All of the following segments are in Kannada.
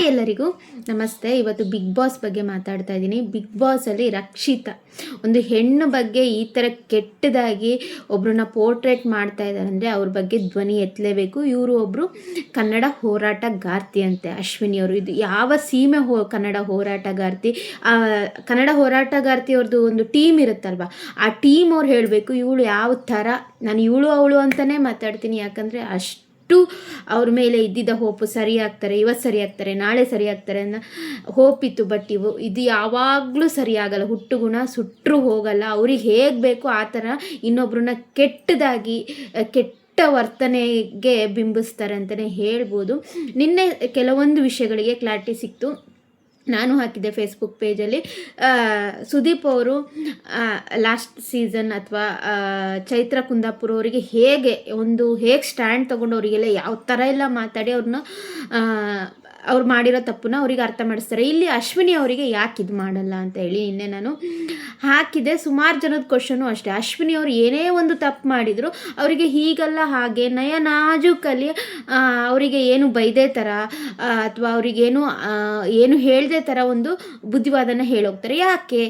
ಹಾಯ್ ಎಲ್ಲರಿಗೂ ನಮಸ್ತೆ. ಇವತ್ತು ಬಿಗ್ ಬಾಸ್ ಬಗ್ಗೆ ಮಾತಾಡ್ತಾ ಇದ್ದೀನಿ. ಬಿಗ್ ಬಾಸಲ್ಲಿ ರಕ್ಷಿತಾ, ಒಂದು ಹೆಣ್ಣು ಬಗ್ಗೆ ಈ ಥರ ಕೆಟ್ಟದಾಗಿ ಒಬ್ರನ್ನ ಪೋರ್ಟ್ರೇಟ್ ಮಾಡ್ತಾ ಇದ್ದಾರೆ ಅಂದರೆ ಅವ್ರ ಬಗ್ಗೆ ಧ್ವನಿ ಎತ್ತಲೇಬೇಕು. ಇವರು ಒಬ್ಬರು ಕನ್ನಡ ಹೋರಾಟಗಾರ್ತಿ ಅಂತೆ, ಅಶ್ವಿನಿ ಅವರು. ಇದು ಯಾವ ಸೀಮೆ ಹೋ, ಕನ್ನಡ ಹೋರಾಟಗಾರ್ತಿ? ಕನ್ನಡ ಹೋರಾಟಗಾರ್ತಿ ಅವ್ರದ್ದು ಒಂದು ಟೀಮ್ ಇರುತ್ತಲ್ವ, ಆ ಟೀಮ್ ಅವ್ರು ಹೇಳಬೇಕು, ಇವಳು ಯಾವ ಥರ ನಾನು ಇವಳು ಅವಳು ಅಂತಲೇ ಮಾತಾಡ್ತೀನಿ, ಯಾಕಂದರೆ ಅಷ್ಟು ಅಷ್ಟು ಅವ್ರ ಮೇಲೆ ಇದ್ದಿದ್ದ ಹೋಪು ಸರಿ ಆಗ್ತಾರೆ ಇವತ್ತು ಸರಿ ಆಗ್ತಾರೆ ನಾಳೆ ಸರಿ ಆಗ್ತಾರೆ ಅನ್ನೋ ಹೋಪ್ ಬಟ್ ಇವು, ಇದು ಯಾವಾಗಲೂ ಸರಿಯಾಗಲ್ಲ. ಹುಟ್ಟು ಗುಣ ಸುಟ್ಟರು ಹೋಗಲ್ಲ. ಅವ್ರಿಗೆ ಹೇಗೆ ಬೇಕೋ ಆ ಥರ ಇನ್ನೊಬ್ರನ್ನ ಕೆಟ್ಟದಾಗಿ ಕೆಟ್ಟ ವರ್ತನೆಗೆ ಬಿಂಬಿಸ್ತಾರೆ ಅಂತಲೇ ಹೇಳ್ಬೋದು. ನಿನ್ನೆ ಕೆಲವೊಂದು ವಿಷಯಗಳಿಗೆ ಕ್ಲಾರಿಟಿ ಸಿಕ್ತು. ನಾನು ಹಾಕಿದ್ದೆ ಫೇಸ್ಬುಕ್ ಪೇಜಲ್ಲಿ ಸುದೀಪ್ ಅವರು ಲಾಸ್ಟ್ ಸೀಸನ್ ಅಥವಾ ಚೈತ್ರ ಕುಂದಾಪುರ ಅವರಿಗೆ ಹೇಗೆ, ಒಂದು ಹೇಗೆ ಸ್ಟ್ಯಾಂಡ್ ತೊಗೊಂಡು ಅವರಿಗೆಲ್ಲ ಯಾವ ಥರ ಎಲ್ಲ ಮಾತಾಡಿ ಅವ್ರನ್ನ ಅವ್ರು ಮಾಡಿರೋ ತಪ್ಪನ್ನ ಅವ್ರಿಗೆ ಅರ್ಥ ಮಾಡಿಸ್ತಾರೆ. ಇಲ್ಲಿ ಅಶ್ವಿನಿ ಅವರಿಗೆ ಯಾಕೆ ಇದು ಮಾಡಲ್ಲ ಅಂತ ಹೇಳಿ ನಿನ್ನೆ ನಾನು ಹಾಕಿದೆ. ಸುಮಾರು ಜನದ ಕ್ವಶನು ಅಷ್ಟೇ. ಅಶ್ವಿನಿ ಅವರು ಏನೇ ಒಂದು ತಪ್ಪು ಮಾಡಿದ್ರು ಅವರಿಗೆ ಹೀಗಲ್ಲ ಹಾಗೆ ನಯ ನಾಜೂಕಲ್ಲಿ ಅವರಿಗೆ ಏನು ಬೈದೇ ಥರ ಅಥವಾ ಅವರಿಗೇನು ಏನು ಹೇಳದೆ ಥರ ಒಂದು ಬುದ್ಧಿವಾದನ ಹೇಳೋಗ್ತಾರೆ. ಯಾಕೆ?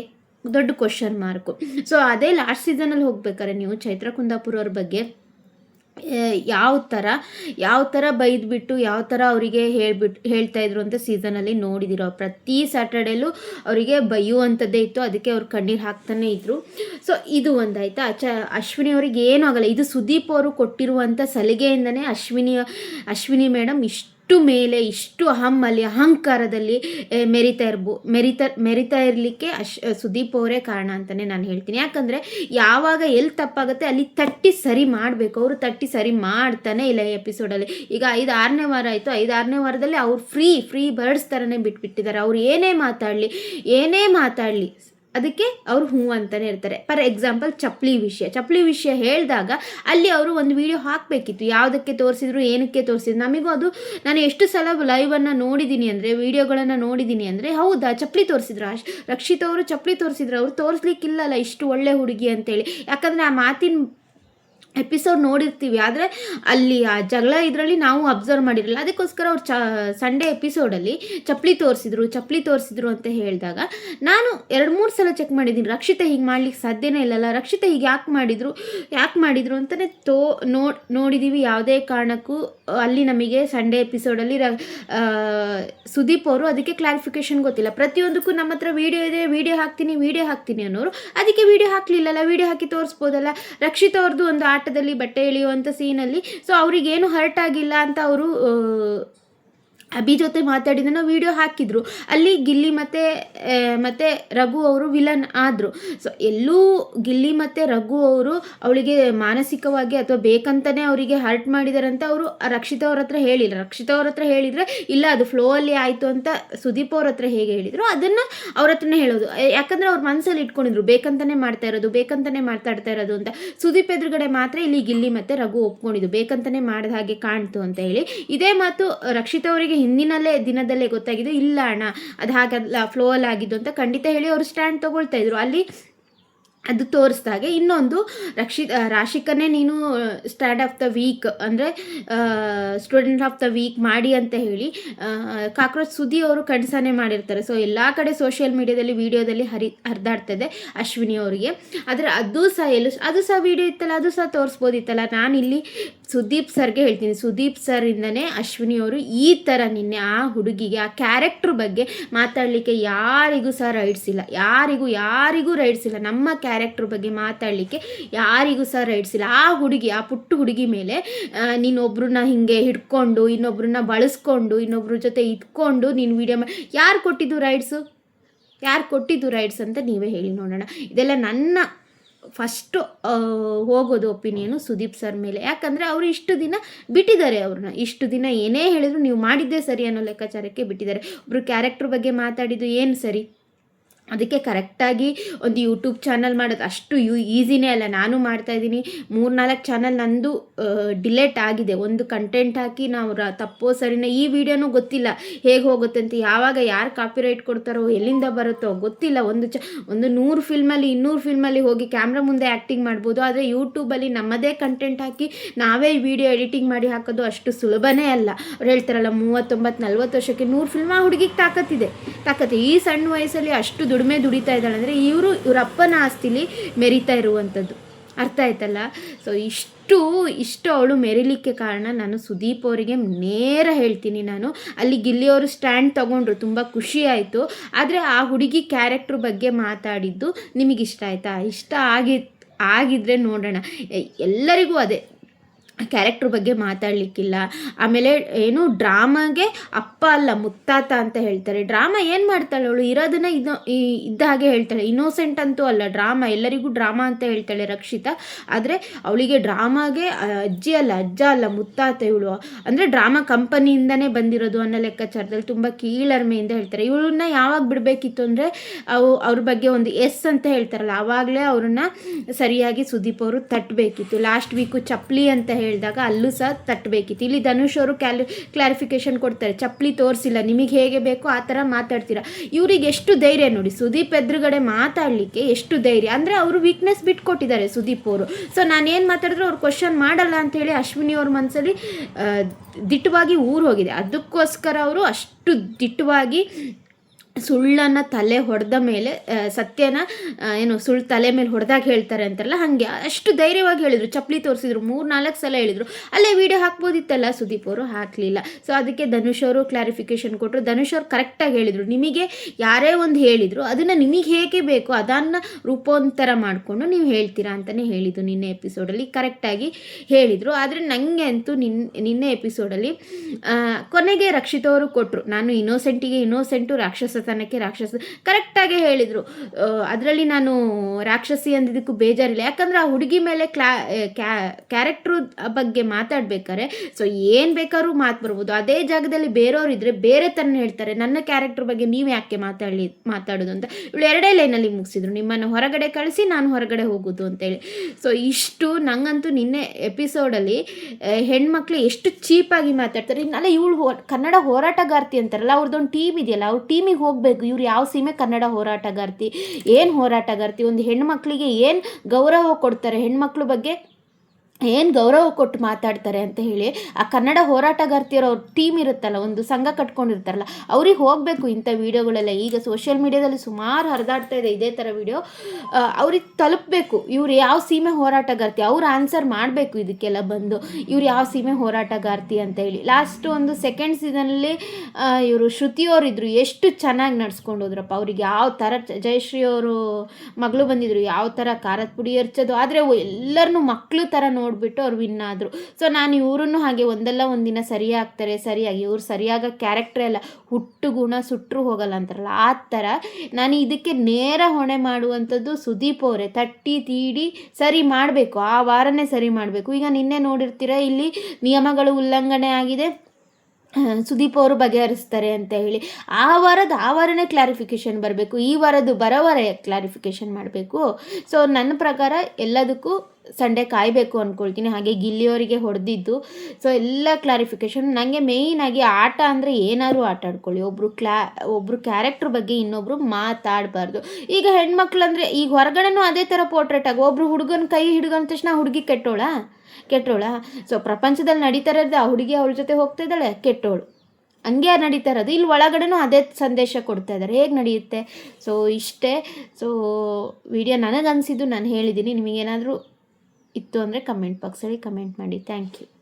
ದೊಡ್ಡ ಕ್ವಶನ್ ಮಾರ್ಕು ಸೊ ಅದೇ ಲಾಸ್ಟ್ ಸೀಸನಲ್ಲಿ ಹೋಗ್ಬೇಕಾರೆ ನೀವು ಚೈತ್ರ ಕುಂದಾಪುರ ಅವ್ರ ಬಗ್ಗೆ ಯಾವ ಥರ ಯಾವ ಥರ ಬೈದ್ಬಿಟ್ಟು, ಯಾವ ಥರ ಅವರಿಗೆ ಹೇಳ್ಬಿಟ್ಟು ಹೇಳ್ತಾ ಇದ್ರು ಅಂತ ಸೀಸನಲ್ಲಿ ನೋಡಿದಿರೋ ಪ್ರತಿ ಸ್ಯಾಟರ್ಡೇಲೂ ಅವರಿಗೆ ಬೈಯುವಂಥದ್ದೇ ಇತ್ತು. ಅದಕ್ಕೆ ಅವ್ರು ಕಣ್ಣೀರು ಹಾಕ್ತಾನೆ ಇದ್ರು. ಸೊ ಇದು ಒಂದಾಯ್ತಾ? ಚ ಅಶ್ವಿನಿ ಅವ್ರಿಗೆ ಏನೂ ಆಗಲ್ಲ. ಇದು ಸುದೀಪ್ ಅವರು ಕೊಟ್ಟಿರುವಂಥ ಸಲಿಗೆಯಿಂದನೇ ಅಶ್ವಿನಿ ಅಶ್ವಿನಿ ಮೇಡಮ್ ಇಷ್ಟು ಮೇಲೆ, ಇಷ್ಟು ಅಹಮ್ಮಲ್ಲಿ, ಅಹಂಕಾರದಲ್ಲಿ ಮೆರಿತಾ ಇರ್ಬೋ, ಮೆರಿತಾ ಮೆರಿತಾ ಇರಲಿಕ್ಕೆ ಅಶ್ ಸುದೀಪ್ ಅವರೇ ಕಾರಣ ಅಂತಲೇ ನಾನು ಹೇಳ್ತೀನಿ. ಯಾಕಂದರೆ ಯಾವಾಗ ಎಲ್ಲಿ ತಪ್ಪಾಗುತ್ತೆ ಅಲ್ಲಿ ತಟ್ಟಿ ಸರಿ ಮಾಡಬೇಕು. ಅವರು ತಟ್ಟಿ ಸರಿ ಮಾಡ್ತಾನೆ ಇಲ್ಲ ಈ ಎಪಿಸೋಡಲ್ಲಿ. ಈಗ ಐದು ಆರನೇ ವಾರ ಆಯಿತು. ಐದು ಆರನೇ ವಾರದಲ್ಲಿ ಅವ್ರು ಫ್ರೀ ಫ್ರೀ ಬರ್ಡ್ಸ್ ಥರನೇ ಬಿಟ್ಬಿಟ್ಟಿದ್ದಾರೆ. ಅವ್ರು ಏನೇ ಮಾತಾಡಲಿ ಏನೇ ಮಾತಾಡಲಿ ಅದಕ್ಕೆ ಅವರು ಹ್ಞೂ ಅಂತಲೇ ಇರ್ತಾರೆ ಫಾರ್ ಎಕ್ಸಾಂಪಲ್ ಚಪ್ಪಲಿ ವಿಷಯ. ಚಪ್ಪಲಿ ವಿಷಯ ಹೇಳಿದಾಗ ಅಲ್ಲಿ ಅವರು ಒಂದು ವಿಡಿಯೋ ಹಾಕಬೇಕಿತ್ತು. ಯಾವುದಕ್ಕೆ ತೋರಿಸಿದ್ರು, ಏನಕ್ಕೆ ತೋರಿಸಿದ್ರು. ನಮಗೂ ಅದು ನಾನು ಎಷ್ಟು ಸಲ ಲೈವನ್ನು ನೋಡಿದ್ದೀನಿ ಅಂದರೆ ವಿಡಿಯೋಗಳನ್ನು ನೋಡಿದ್ದೀನಿ ಅಂದರೆ, ಹೌದಾ? ಚಪ್ಪಲಿ ತೋರಿಸಿದ್ರು? ಅಶ್, ರಕ್ಷಿತ್ ಅವರು ಚಪ್ಪಲಿ ತೋರಿಸಿದ್ರು. ಅವರು ತೋರಿಸ್ಲಿಕ್ಕಿಲ್ಲಲ್ಲ ಇಷ್ಟು ಒಳ್ಳೆ ಹುಡುಗಿ ಅಂತೇಳಿ. ಯಾಕಂದರೆ ಆ ಮಾತಿನ ಎಪಿಸೋಡ್ ನೋಡಿರ್ತೀವಿ. ಆದರೆ ಅಲ್ಲಿ ಆ ಜಗಳ ಇದರಲ್ಲಿ ನಾವು ಅಬ್ಸರ್ವ್ ಮಾಡಿರಲಿಲ್ಲ. ಅದಕ್ಕೋಸ್ಕರ ಅವ್ರು ಚ ಸಂಡೇ ಎಪಿಸೋಡಲ್ಲಿ ಚಪ್ಪಲಿ ತೋರಿಸಿದ್ರು ಚಪ್ಪಲಿ ತೋರಿಸಿದ್ರು ಅಂತ ಹೇಳಿದಾಗ ನಾನು ಎರಡು ಮೂರು ಸಲ ಚೆಕ್ ಮಾಡಿದ್ದೀನಿ. ರಕ್ಷಿತ ಹೀಗೆ ಮಾಡ್ಲಿಕ್ಕೆ ಸಾಧ್ಯನೇ ಇಲ್ಲಲ್ಲ. ರಕ್ಷಿತ ಹೀಗೆ ಯಾಕೆ ಮಾಡಿದರು ಯಾಕೆ ಮಾಡಿದರು ಅಂತಲೇ ತೋ ನೋಡಿ ನೋಡಿದ್ದೀವಿ ಯಾವುದೇ ಕಾರಣಕ್ಕೂ ಅಲ್ಲಿ ನಮಗೆ ಸಂಡೇ ಎಪಿಸೋಡಲ್ಲಿ ರ ಸುದೀಪ್ ಅವರು ಅದಕ್ಕೆ ಕ್ಲಾರಿಫಿಕೇಶನ್ ಗೊತ್ತಿಲ್ಲ. ಪ್ರತಿಯೊಂದಕ್ಕೂ ನಮ್ಮ ಹತ್ರ ವೀಡಿಯೋ ಇದೆ ವೀಡಿಯೋ ಹಾಕ್ತೀನಿ ವೀಡಿಯೋ ಹಾಕ್ತೀನಿ ಅನ್ನೋರು ಅದಕ್ಕೆ ವೀಡಿಯೋ ಹಾಕ್ಲಿಲ್ಲಲ್ಲ ವೀಡಿಯೋ ಹಾಕಿ ತೋರಿಸ್ಬೋದಲ್ಲ. ರಕ್ಷಿತ ಅವ್ರದ್ದು ಒಂದು ಆಟದಲ್ಲಿ ಬಟ್ಟೆ ಎಳೆಯುವಂಥ ಸೀನಲ್ಲಿ ಸೊ ಅವರಿಗೇನು ಹರ್ಟ್ ಆಗಿಲ್ಲ ಅಂತ ಅವರು ಅಭಿ ಜೊತೆ ಮಾತಾಡಿದನ್ನು ವಿಡಿಯೋ ಹಾಕಿದ್ರು. ಅಲ್ಲಿ ಗಿಲ್ಲಿ ಮತ್ತು ಮತ್ತು ರಘು ಅವರು ವಿಲನ್ ಆದರು. ಸೊ ಎಲ್ಲೂ ಗಿಲ್ಲಿ ಮತ್ತು ರಘು ಅವರು ಅವಳಿಗೆ ಮಾನಸಿಕವಾಗಿ ಅಥವಾ ಬೇಕಂತಲೇ ಅವರಿಗೆ ಹರ್ಟ್ ಮಾಡಿದಾರಂತ ಅವರು ರಕ್ಷಿತಾ ಅವ್ರ ಹತ್ರ ಹೇಳಿಲ್ಲ. ರಕ್ಷಿತ ಅವ್ರ ಹತ್ರ ಹೇಳಿದರೆ, ಇಲ್ಲ, ಅದು ಫ್ಲೋ ಅಲ್ಲಿ ಆಯಿತು ಅಂತ ಸುದೀಪ್ ಅವ್ರ ಹತ್ರ ಹೇಗೆ ಹೇಳಿದರು, ಅದನ್ನು ಅವ್ರ ಹತ್ರನೇ ಹೇಳೋದು. ಯಾಕಂದರೆ ಅವ್ರ ಮನಸ್ಸಲ್ಲಿ ಇಟ್ಕೊಂಡಿದ್ರು ಬೇಕಂತಲೇ ಮಾಡ್ತಾ ಇರೋದು ಬೇಕಂತಲೇ ಮಾತಾಡ್ತಾ ಇರೋದು ಅಂತ. ಸುದೀಪ್ ಎದುರುಗಡೆ ಮಾತ್ರ ಇಲ್ಲಿ ಗಿಲ್ಲಿ ಮತ್ತು ರಘು ಒಪ್ಕೊಂಡಿದ್ದು ಬೇಕಂತಲೇ ಮಾಡಿದ ಹಾಗೆ ಕಾಣ್ತು ಅಂತ ಹೇಳಿ. ಇದೇ ಮಾತು ರಕ್ಷಿತ ಅವರಿಗೆ ಹಿಂದಿನಲ್ಲೇ ದಿನದಲ್ಲೇ ಗೊತ್ತಾಗಿದ್ದು ಇಲ್ಲ ಅಣ್ಣ, ಅದು ಹಾಗಲ್ಲ ಫ್ಲೋ ಆಗಿದ್ದು ಅಂತ ಖಂಡಿತ ಹೇಳಿ ಅವರು ಸ್ಟ್ಯಾಂಡ್ ತೊಗೊಳ್ತಾ ಇದ್ರು. ಅಲ್ಲಿ ಅದು ತೋರಿಸ್ದಾಗೆ ಇನ್ನೊಂದು, ರಕ್ಷಿ ರಾಶಿಕನೇ ನೀನು ಸ್ಟ್ಯಾಂಡ್ ಆಫ್ ದ ವೀಕ್ ಅಂದರೆ ಸ್ಟೂಡೆಂಟ್ ಆಫ್ ದ ವೀಕ್ ಮಾಡಿ ಅಂತ ಹೇಳಿ ಕಾಕ್ರೋಚ್ ಸುದ್ದಿ ಅವರು ಕಣ್ಸಾನೆ ಮಾಡಿರ್ತಾರೆ. ಸೊ ಎಲ್ಲ ಕಡೆ ಸೋಷಿಯಲ್ ಮೀಡಿಯಾದಲ್ಲಿ ವೀಡಿಯೋದಲ್ಲಿ ಹರಿ ಹರಿದಾಡ್ತದೆ ಅಶ್ವಿನಿ ಅವರಿಗೆ. ಆದರೆ ಅದು ಸಹ ಎಲ್ಲ, ಅದು ಸಹ ವೀಡಿಯೋ ಇತ್ತಲ್ಲ, ಅದು ಸಹ ತೋರಿಸ್ಬೋದಿತ್ತಲ್ಲ. ನಾನಿಲ್ಲಿ ಸುದೀಪ್ ಸರ್ಗೆ ಹೇಳ್ತೀನಿ. ಸುದೀಪ್ ಸರ್ ಇಂದನೇ ಅಶ್ವಿನಿ ಅವರು ಈ ಥರ ನಿನ್ನೆ ಆ ಹುಡುಗಿಗೆ, ಆ ಕ್ಯಾರೆಕ್ಟ್ರ್ ಬಗ್ಗೆ ಮಾತಾಡಲಿಕ್ಕೆ ಯಾರಿಗೂ ಸಹ ರೈಟ್ಸ್ ಇಲ್ಲ. ಯಾರಿಗೂ ಯಾರಿಗೂ ರೈಟ್ಸ್ ಇಲ್ಲ. ನಮ್ಮ ಕ್ಯಾರೆಕ್ಟ್ರ್ ಬಗ್ಗೆ ಮಾತಾಡಲಿಕ್ಕೆ ಯಾರಿಗೂ ಸಹ ರೈಟ್ಸ್ ಇಲ್ಲ. ಆ ಹುಡುಗಿ, ಆ ಪುಟ್ಟ ಹುಡುಗಿ ಮೇಲೆ ನೀನು ನೀನೊಬ್ರನ್ನ ಹಿಂಗೆ ಹಿಡ್ಕೊಂಡು, ಇನ್ನೊಬ್ರನ್ನ ಬಳಸ್ಕೊಂಡು, ಇನ್ನೊಬ್ರ ಜೊತೆ ಇಟ್ಕೊಂಡು ನೀನು ವಿಡಿಯೋ ಯಾರು ಕೊಟ್ಟಿದ್ದು ರೈಡ್ಸು ಯಾರು ಕೊಟ್ಟಿದ್ದು ರೈಟ್ಸ್ ಅಂತ ನೀವೇ ಹೇಳಿ ನೋಡೋಣ. ಇದೆಲ್ಲ ನನ್ನ ಫಸ್ಟು ಹೋಗೋದು ಒಪಿನಿಯನು ಸುದೀಪ್ ಸರ್ ಮೇಲೆ. ಯಾಕಂದರೆ ಅವರು ಇಷ್ಟು ದಿನ ಬಿಟ್ಟಿದ್ದಾರೆ ಅವ್ರನ್ನ. ಇಷ್ಟು ದಿನ ಏನೇ ಹೇಳಿದ್ರು ನೀವು ಮಾಡಿದ್ದೇ ಸರಿ ಅನ್ನೋ ಲೆಕ್ಕಾಚಾರಕ್ಕೆ ಬಿಟ್ಟಿದ್ದಾರೆ. ಒಬ್ಬರು ಕ್ಯಾರೆಕ್ಟ್ರ್ ಬಗ್ಗೆ ಮಾತಾಡಿದ್ದು ಏನು ಸರಿ? ಅದಕ್ಕೆ ಕರೆಕ್ಟಾಗಿ ಒಂದು ಯೂಟ್ಯೂಬ್ ಚಾನಲ್ ಮಾಡೋದು ಅಷ್ಟು ಯೂ ಈಸಿನೇ ಅಲ್ಲ. ನಾನು ಮಾಡ್ತಾ ಇದ್ದೀನಿ. ಮೂರು ನಾಲ್ಕು ಚಾನಲ್ ನಂದು ಡಿಲೇಟ್ ಆಗಿದೆ. ಒಂದು ಕಂಟೆಂಟ್ ಹಾಕಿ ನಾವು ರ ತಪ್ಪೋ ಸರಿನ, ಈ ವಿಡಿಯೋನೂ ಗೊತ್ತಿಲ್ಲ. ಹೇಗೆ ಹೋಗುತ್ತೆ ಅಂತ, ಯಾವಾಗ ಯಾರು ಕಾಪಿರೈಟ್ ಕೊಡ್ತಾರೋ, ಎಲ್ಲಿಂದ ಬರುತ್ತೋ ಗೊತ್ತಿಲ್ಲ. ಒಂದು ಚ, ಒಂದು ನೂರು ಫಿಲ್ಮಲ್ಲಿ, ಇನ್ನೂರು ಫಿಲ್ಮಲ್ಲಿ ಹೋಗಿ ಕ್ಯಾಮ್ರಾ ಮುಂದೆ ಆ್ಯಕ್ಟಿಂಗ್ ಮಾಡ್ಬೋದು. ಆದರೆ ಯೂಟ್ಯೂಬಲ್ಲಿ ನಮ್ಮದೇ ಕಂಟೆಂಟ್ ಹಾಕಿ ನಾವೇ ವಿಡಿಯೋ ಎಡಿಟಿಂಗ್ ಮಾಡಿ ಹಾಕೋದು ಅಷ್ಟು ಸುಲಭನೇ ಅಲ್ಲ. ಅವ್ರು ಹೇಳ್ತಾರಲ್ಲ, ಮೂವತ್ತೊಂಬತ್ತು ನಲ್ವತ್ತು ವರ್ಷಕ್ಕೆ ನೂರು ಫಿಲ್ಮ್ ಹುಡುಗಿಗೆ ತಾಕತ್ತಿದೆ. ತಾಕತ್ತೆ. ಈ ಸಣ್ಣ ವಯಸ್ಸಲ್ಲಿ ಅಷ್ಟು ದುಡಿಮೆ ದುಡಿತಾ ಇದ್ದಾಳೆ ಅಂದರೆ ಇವರು ಇವ್ರ ಅಪ್ಪನ ಆಸ್ತಿಲಿ ಮೆರಿತಾ ಇರುವಂಥದ್ದು ಅರ್ಥ ಆಯ್ತಲ್ಲ? ಸೊ ಇಷ್ಟು ಇಷ್ಟು ಅವಳು ಮೆರಿಲಿಕ್ಕೆ ಕಾರಣ ನಾನು ಸುದೀಪ್ ಅವರಿಗೆ ನೇರ ಹೇಳ್ತೀನಿ ನಾನು. ಅಲ್ಲಿ ಗಿಲ್ಲಿಯವರು ಸ್ಟ್ಯಾಂಡ್ ತಗೊಂಡ್ರು, ತುಂಬ ಖುಷಿ ಆಯಿತು. ಆದರೆ ಆ ಹುಡುಗಿ ಕ್ಯಾರೆಕ್ಟ್ರ್ ಬಗ್ಗೆ ಮಾತಾಡಿದ್ದು ನಿಮಗಿಷ್ಟ ಆಯಿತಾ? ಇಷ್ಟ ಆಗಿ, ಆಗಿದ್ರೆ ನೋಡೋಣ. ಎಲ್ಲರಿಗೂ ಅದೇ. ಕ್ಯಾರೆಕ್ಟ್ರ್ ಬಗ್ಗೆ ಮಾತಾಡಲಿಕ್ಕಿಲ್ಲ. ಆಮೇಲೆ ಏನು ಡ್ರಾಮಾಗೆ ಅಪ್ಪ ಅಲ್ಲ, ಮುತ್ತಾತ ಅಂತ ಹೇಳ್ತಾರೆ. ಡ್ರಾಮಾ ಏನು ಮಾಡ್ತಾಳೆ ಅವಳು? ಇರೋದನ್ನ ಇದು ಇದ್ದ ಹಾಗೆ ಹೇಳ್ತಾಳೆ. ಇನ್ನೋಸೆಂಟ್ ಅಂತೂ ಅಲ್ಲ, ಡ್ರಾಮಾ. ಎಲ್ಲರಿಗೂ ಡ್ರಾಮಾ ಅಂತ ಹೇಳ್ತಾಳೆ ರಕ್ಷಿತಾ. ಆದರೆ ಅವಳಿಗೆ ಡ್ರಾಮಾಗೆ ಅಜ್ಜಿ ಅಲ್ಲ, ಅಜ್ಜ ಅಲ್ಲ, ಮುತ್ತಾತ ಇವಳು. ಅಂದರೆ ಡ್ರಾಮಾ ಕಂಪನಿಯಿಂದನೇ ಬಂದಿರೋದು ಅನ್ನೋ ಲೆಕ್ಕಾಚಾರದಲ್ಲಿ ತುಂಬ ಕೀಳರ್ಮೆಯಿಂದ ಹೇಳ್ತಾರೆ. ಇವಳನ್ನ ಯಾವಾಗ ಬಿಡಬೇಕಿತ್ತು ಅಂದರೆ, ಅವು, ಅವ್ರ ಬಗ್ಗೆ ಒಂದು ಎಸ್ ಅಂತ ಹೇಳ್ತಾರಲ್ಲ ಆವಾಗಲೇ ಅವ್ರನ್ನ ಸರಿಯಾಗಿ ಸುದೀಪ್ ಅವರು ತಟ್ಟಬೇಕಿತ್ತು ಲಾಸ್ಟ್ ವೀಕು ಚಪ್ಪಲಿ ಅಂತ ಹೇಳಿದಾಗ ಅಲ್ಲೂ ಸಹ ತಟ್ಟಬೇಕಿತ್ತು. ಇಲ್ಲಿ ಧನುಷ್ ಅವರು ಕ್ಯಾಲಿ ಕ್ಲಾರಿಫಿಕೇಶನ್ ಕೊಡ್ತಾರೆ. ಚಪ್ಪಲಿ ತೋರಿಸಿಲ್ಲ. ನಿಮಗೆ ಹೇಗೆ ಬೇಕೋ ಆ ಥರ ಮಾತಾಡ್ತೀರಾ? ಇವ್ರಿಗೆ ಎಷ್ಟು ಧೈರ್ಯ ನೋಡಿ. ಸುದೀಪ್ ಎದುರುಗಡೆ ಮಾತಾಡಲಿಕ್ಕೆ ಎಷ್ಟು ಧೈರ್ಯ. ಅಂದರೆ ಅವರು ವೀಕ್ನೆಸ್ ಬಿಟ್ಕೊಟ್ಟಿದ್ದಾರೆ ಸುದೀಪ್ ಅವರು. ಸೊ ನಾನೇನು ಮಾತಾಡಿದ್ರು ಅವ್ರು ಕ್ವಶನ್ ಮಾಡಲ್ಲ ಅಂಥೇಳಿ ಅಶ್ವಿನಿ ಅವ್ರ ಮನಸ್ಸಲ್ಲಿ ದಿಟ್ಟವಾಗಿ ಊರು ಹೋಗಿದೆ. ಅದಕ್ಕೋಸ್ಕರ ಅವರು ಅಷ್ಟು ದಿಟ್ಟವಾಗಿ ಸುಳ್ಳನ್ನು ತಲೆ ಹೊಡೆದ ಮೇಲೆ ಸತ್ಯನ ಏನು ಸುಳ್ಳು ತಲೆ ಮೇಲೆ ಹೊಡೆದಾಗ ಹೇಳ್ತಾರೆ ಅಂತಾರಲ್ಲ, ಹಾಗೆ ಅಷ್ಟು ಧೈರ್ಯವಾಗಿ ಹೇಳಿದರು. ಚಪ್ಪಲಿ ತೋರಿಸಿದ್ರು ಮೂರು ನಾಲ್ಕು ಸಲ ಹೇಳಿದರು. ಅಲ್ಲೇ ವಿಡಿಯೋ ಹಾಕ್ಬೋದಿತ್ತಲ್ಲ, ಸುದೀಪ್ ಅವರು? ಹಾಕಲಿಲ್ಲ. ಸೊ ಅದಕ್ಕೆ ಧನುಷ್ ಅವರು ಕ್ಲಾರಿಫಿಕೇಶನ್ ಕೊಟ್ಟರು ಧನುಷ್ ಅವರು ಕರೆಕ್ಟಾಗಿ ಹೇಳಿದರು. ನಿಮಗೆ ಯಾರೇ ಒಂದು ಹೇಳಿದರು, ಅದನ್ನು ನಿಮಗೆ ಹೇಗೆ ಬೇಕು ಅದನ್ನು ರೂಪಾಂತರ ಮಾಡಿಕೊಂಡು ನೀವು ಹೇಳ್ತೀರಾ ಅಂತಲೇ ಹೇಳಿದ್ದು ನಿನ್ನೆ ಎಪಿಸೋಡಲ್ಲಿ ಕರೆಕ್ಟಾಗಿ ಹೇಳಿದರು. ಆದರೆ ನನಗೆ ಅಂತೂ ನಿನ್, ನಿನ್ನೆ ಎಪಿಸೋಡಲ್ಲಿ ಕೊನೆಗೆ ರಕ್ಷಿತವರು ಕೊಟ್ಟರು ನಾನು ಇನ್ನೋಸೆಂಟಿಗೆ ಇನ್ನೋಸೆಂಟು ರಾಕ್ಷಸತನಕ್ಕೆ ರಾಕ್ಷಸ ಕರೆಕ್ಟಾಗಿ ಹೇಳಿದರು. ಅದರಲ್ಲಿ ನಾನು ರಾಕ್ಷಸಿ ಅಂದಿದ್ದಕ್ಕೂ ಬೇಜಾರಿಲ್ಲ. ಯಾಕಂದರೆ ಆ ಹುಡುಗಿ ಮೇಲೆ ಕ್ಲಾ ಕ್ಯಾರೆಕ್ಟ್ರು ಬಗ್ಗೆ ಮಾತಾಡ್ಬೇಕಾರೆ ಸೊ ಏನು ಬೇಕಾದ್ರೂ ಮಾತು ಬರ್ಬೋದು. ಅದೇ ಜಾಗದಲ್ಲಿ ಬೇರೆಯವ್ರು ಇದ್ದರೆ ಬೇರೆ ತನ್ನ ಹೇಳ್ತಾರೆ. ನನ್ನ ಕ್ಯಾರೆಕ್ಟರ್ ಬಗ್ಗೆ ನೀವು ಯಾಕೆ ಮಾತಾಡಲಿ, ಮಾತಾಡೋದು ಅಂತ. ಇವಳು ಎರಡೇ ಲೈನಲ್ಲಿ ಮುಗಿಸಿದ್ರು. ನಿಮ್ಮನ್ನು ಹೊರಗಡೆ ಕಳಿಸಿ ನಾನು ಹೊರಗಡೆ ಹೋಗೋದು ಅಂತೇಳಿ. ಸೊ ಇಷ್ಟು ನಂಗಂತೂ ನಿನ್ನೆ ಎಪಿಸೋಡಲ್ಲಿ ಹೆಣ್ಮಕ್ಳು ಎಷ್ಟು ಚೀಪಾಗಿ ಮಾತಾಡ್ತಾರೆ. ಇನ್ನಲ್ಲ ಇವಳು ಕನ್ನಡ ಹೋರಾಟಗಾರ್ತಿ ಅಂತಾರಲ್ಲ ಅವ್ರದ್ದೊಂದು ಟೀಮ್ ಇದೆಯಲ್ಲ, ಅವ್ರ ಟೀಮಿಗೆ ಹೋಗಬೇಕು. ಇವ್ರು ಯಾವ ಸೀಮೆ ಕನ್ನಡ ಹೋರಾಟಗಾರ್ತಿ? ಏನು ಹೋರಾಟಗಾರ್ತಿ? ಒಂದು ಹೆಣ್ಮಕ್ಳಿಗೆ ಏನು ಗೌರವ ಕೊಡ್ತಾರೆ? ಹೆಣ್ಮಕ್ಳ ಬಗ್ಗೆ ಏನು ಗೌರವ ಕೊಟ್ಟು ಮಾತಾಡ್ತಾರೆ ಅಂತ ಹೇಳಿ ಆ ಕನ್ನಡ ಹೋರಾಟಗಾರ್ತಿಯರ ಅವ್ರ ಟೀಮ್ ಇರುತ್ತಲ್ಲ, ಒಂದು ಸಂಘ ಕಟ್ಕೊಂಡಿರ್ತಾರಲ್ಲ, ಅವ್ರಿಗೆ ಹೋಗಬೇಕು ಇಂಥ ವೀಡಿಯೋಗಳೆಲ್ಲ. ಈಗ ಸೋಷಿಯಲ್ ಮೀಡಿಯಾದಲ್ಲಿ ಸುಮಾರು ಹರಿದಾಡ್ತಾ ಇದೆ ಇದೇ ಥರ ವೀಡಿಯೋ. ಅವ್ರಿಗೆ ತಲುಪಬೇಕು. ಇವ್ರು ಯಾವ ಸೀಮೆ ಹೋರಾಟಗಾರ್ತಿ, ಅವ್ರು ಆನ್ಸರ್ ಮಾಡಬೇಕು ಇದಕ್ಕೆಲ್ಲ ಬಂದು. ಇವ್ರು ಯಾವ ಸೀಮೆ ಹೋರಾಟಗಾರ್ತಿ ಅಂತ ಹೇಳಿ. ಲಾಸ್ಟ್ ಒಂದು ಸೆಕೆಂಡ್ ಸೀಸನಲ್ಲಿ ಇವರು ಶ್ರುತಿಯವರು ಇದ್ರು ಎಷ್ಟು ಚೆನ್ನಾಗಿ ನಡ್ಸ್ಕೊಂಡು ಹೋದ್ರಪ್ಪ. ಅವ್ರಿಗೆ ಯಾವ ಥರ ಜಯಶ್ರೀ ಅವರು ಮಗಳು ಬಂದಿದ್ರು, ಯಾವ ಥರ ಖಾರದ ಪುಡಿ ಎರ್ಚೋದು. ಆದರೆ ಎಲ್ಲರನ್ನೂ ಮಕ್ಕಳು ಥರ ನೋಡಿಬಿಟ್ಟು ಅವ್ರು ವಿನ್ ಆದರು. ಸೊ ನಾನು ಇವ್ರನ್ನೂ ಹಾಗೆ ಒಂದಲ್ಲ ಒಂದಿನ ಸರಿಯಾಗ್ತಾರೆ, ಸರಿಯಾಗಿ, ಇವ್ರು ಸರಿಯಾಗ ಕ್ಯಾರೆಕ್ಟ್ರೇ ಅಲ್ಲ ಹುಟ್ಟು ಗುಣ ಸುಟ್ಟರು ಹೋಗಲ್ಲ ಅಂತಾರಲ್ಲ, ಆ ಥರ ನಾನು ಇದಕ್ಕೆ ನೇರ ಹೊಣೆ ಮಾಡುವಂಥದ್ದು ಸುದೀಪ್ ಅವರೇ. ತಟ್ಟಿ, ತೀಡಿ ಸರಿ ಮಾಡಬೇಕು, ಆ ವಾರನೇ ಸರಿ ಮಾಡಬೇಕು. ಈಗ ನಿನ್ನೆ ನೋಡಿರ್ತೀರ, ಇಲ್ಲಿ ನಿಯಮಗಳು ಉಲ್ಲಂಘನೆ ಆಗಿದೆ. ಸುದೀಪ್ ಅವರು ಬಗೆಹರಿಸ್ತಾರೆ ಅಂತ ಹೇಳಿ. ಆ ವಾರದ, ಆ ವಾರನೇ ಕ್ಲಾರಿಫಿಕೇಷನ್ ಬರಬೇಕು, ಈ ವಾರದ್ದು ಬರೋ ವಾರ ಕ್ಲಾರಿಫಿಕೇಷನ್ ಮಾಡಬೇಕು. ಸೊ ನನ್ನ ಪ್ರಕಾರ ಎಲ್ಲದಕ್ಕೂ ಸಂಡೇ ಕಾಯಬೇಕು ಅಂದ್ಕೊಳ್ತೀನಿ ಹಾಗೆ ಗಿಲ್ಲಿಯವರಿಗೆ ಹೊಡೆದಿದ್ದು. ಸೊ ಎಲ್ಲ ಕ್ಲಾರಿಫಿಕೇಷನ್ ನನಗೆ ಮೇಯ್ನಾಗಿ ಆಟ ಅಂದರೆ ಏನಾದರೂ ಆಟ ಆಡ್ಕೊಳ್ಳಿ. ಒಬ್ಬರು ಕ್ಲಾ ಒಬ್ಬರು ಕ್ಯಾರೆಕ್ಟ್ರ್ ಬಗ್ಗೆ ಇನ್ನೊಬ್ಬರು ಮಾತಾಡಬಾರ್ದು. ಈಗ ಹೆಣ್ಮಕ್ಳು ಅಂದರೆ ಈಗ ಹೊರಗಡೆನೂ ಅದೇ ಥರ ಪೋರ್ಟ್ರೇಟ್ ಆಗಿ ಒಬ್ಬರು ಹುಡುಗನ ಕೈ ಹಿಡ್ಕೊಂಡ ತಕ್ಷಣ ಹುಡುಗಿ ಕೆಟ್ಟೋಳ? ಕೆಟ್ಟೋಳ? ಸೊ ಪ್ರಪಂಚದಲ್ಲಿ ನಡೀತಾ ಇರೋದು ಆ ಹುಡುಗಿ ಅವಳ ಜೊತೆ ಹೋಗ್ತಾ ಇದ್ದಾಳೆ? ಕೆಟ್ಟೋಳು. ಹಂಗೆ ನಡೀತಾ ಇರೋದು? ಇಲ್ಲಿ ಒಳಗಡೆನೂ ಅದೇ ಸಂದೇಶ ಕೊಡ್ತಾ ಇದ್ದಾರೆ. ಹೇಗೆ ನಡೆಯುತ್ತೆ? ಸೊ ಇಷ್ಟೇ. ಸೊ ವಿಡಿಯೋ ನನಗನ್ಸಿದ್ದು ನಾನು ಹೇಳಿದ್ದೀನಿ. ನಿಮಗೇನಾದರೂ ಇತ್ತು ಅಂದರೆ ಕಮೆಂಟ್ ಬಾಕ್ಸಲ್ಲಿ ಕಮೆಂಟ್ ಮಾಡಿ. Thank you.